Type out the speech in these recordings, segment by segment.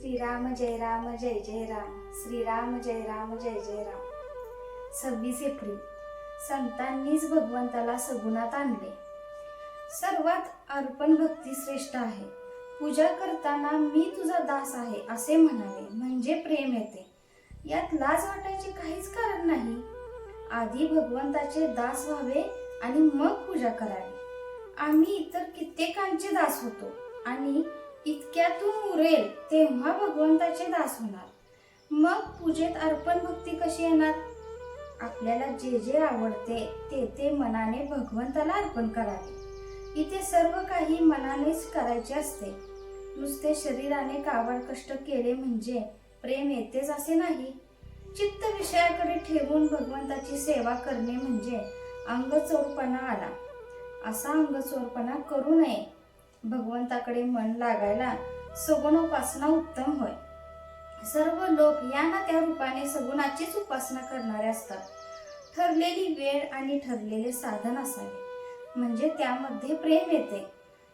श्रीराम जय राम जय जय राम. श्रीराम जय राम जय जय राम. सव्वीस एप्रिल. संतांनीच भगवंताला सगुणात आणले. सर्वात अर्पण भक्ती श्रेष्ठ आहे. पूजा करताना मी तुझा दास आहे असे म्हणाले. म्हणजे प्रेम येते. यात लाज वाटायचे काहीच कारण नाही. आधी भगवंताचे दास व्हावे आणि मग पूजा करावी. आम्ही इतर कित्येकांचे दास होतो आणि इतक्यातून उरेल तेव्हा भगवंताचे दास होणार. मग पूजेत अर्पण भक्ती कशी येणार? आपल्याला जे जे आवडते ते ते मनाने भगवंताला अर्पण करावे. इथे सर्व काही मनानेच करायचे असते. नुसते शरीराने कावड कष्ट केले म्हणजे प्रेम येतेच असे नाही. चित्त विषयाकडे ठेवून भगवंताची सेवा करणे म्हणजे अंगचोरपणा आला. असा अंगचोरपणा करू नये. भगवंताकडे मन लागायला सगुण उपासना उत्तम होय. सर्व लोक या ना त्या रूपाने सगुणाचीच उपासना करणारे असतात. ठरलेली वेळ आणि ठरलेले साधन असावे. म्हणजे त्यामध्ये प्रेम येते.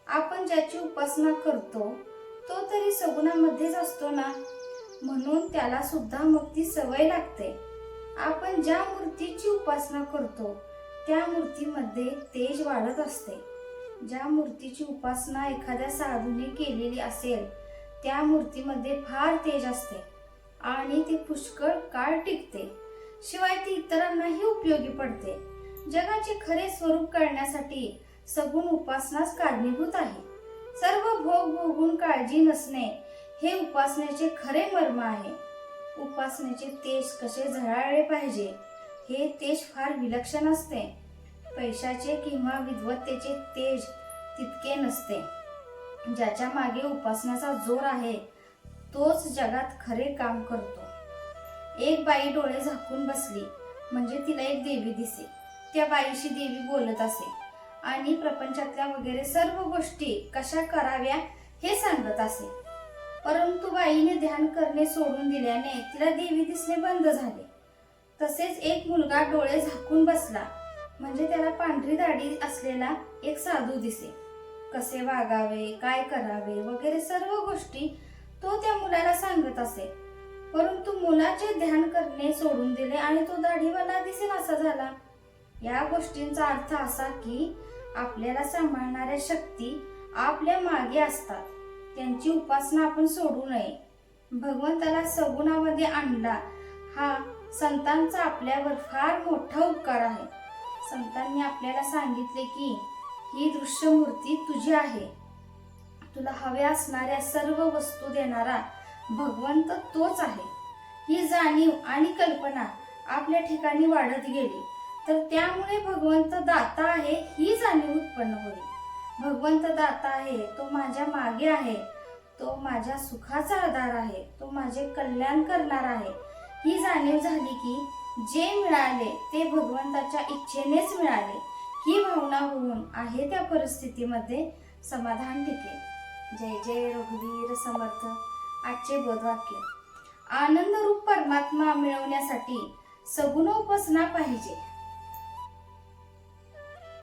आपण ज्याची उपासना करतो तो तरी सगुणामध्येच असतो ना? म्हणून त्याला सुद्धा मग ती सवय लागते. आपण ज्या मूर्तीची उपासना करतो त्या मूर्तीमध्ये तेज वाढत असते. ज्या मूर्तीची उपासना एखाद्या साधूने केलेली असेल त्या मूर्तीमध्ये फार तेज असते आणि ती पुष्कळ काळ टिकते. शिवाय ती इतरांनाही उपयोगी पडते. जगाचे खरे स्वरूप करण्यासाठी सगुण उपासनाच कारणीभूत आहे. सर्व भोग भोगून काळजी नसणे हे उपासनेचे खरे मर्म आहे. उपासनेचे तेज कसे झळाळले पाहिजे हे तेज फार विलक्षण असते. पैशाचे किंवा विद्वत्तेचे तेज तितके नसते. ज्याच्या मागे उपासनाचा जोर आहे तोच जगात खरे काम करतो. एक बाई डोळे झाकून बसली म्हणजे तिला एक देवी दिसे. त्या बाईशी देवी बोलत असे. आणि प्रपंचातल्या वगैरे सर्व गोष्टी कशा कराव्या हे सांगत असे. परंतु बाईने ध्यान करणे सोडून दिल्याने तिला देवी दिसणे बंद झाले. तसेच एक मुलगा डोळे झाकून बसला म्हणजे त्याला पांढरी दाढी असलेला एक साधू दिसे. कसे वागावे काय करावे वगैरे सर्व गोष्टी तो त्या मुलाला सांगत असे. परंतु मुलाचे ध्यान करणे सोडून दिले आणि तो दाढीवाला दिसेल असा झाला. या गोष्टींचा अर्थ असा की आपल्याला सांभाळणाऱ्या शक्ती आपल्या मागे असतात. त्यांची उपासना आपण सोडू नये. भगवंताला सगुणामध्ये आणला हा संतांचा आपल्यावर फार मोठा उपकार आहे. संतांनी आपल्याला सांगितले की ही दृश्य मूर्ती तुझी आहे. तुला हव्या असणाऱ्या सर्व वस्तू देणारा भगवंत तोच आहे. ही जाणीव आणि कल्पना आपल्या ठिकाणी वाढत गेली. तर त्यामुळे भगवंत दाता आहे ही जाणीव उत्पन्न होईल. भगवंत दाता आहे तो माझ्या मागे आहे. तो माझ्या सुखाचा आधार आहे. तो माझे कल्याण करणार आहे. ही जाणीव झाली की जे मिळाले ते भगवंताच्या इच्छेनेच मिळाले. ही भावना होऊन आहे त्या परिस्थितीमध्ये समाधान टिके जय जय रघुवीर समर्थ. आजचे बोधवाक्य. आनंद रूप परमात्मा मिळवण्यासाठी सगुण उपासना पाहिजे.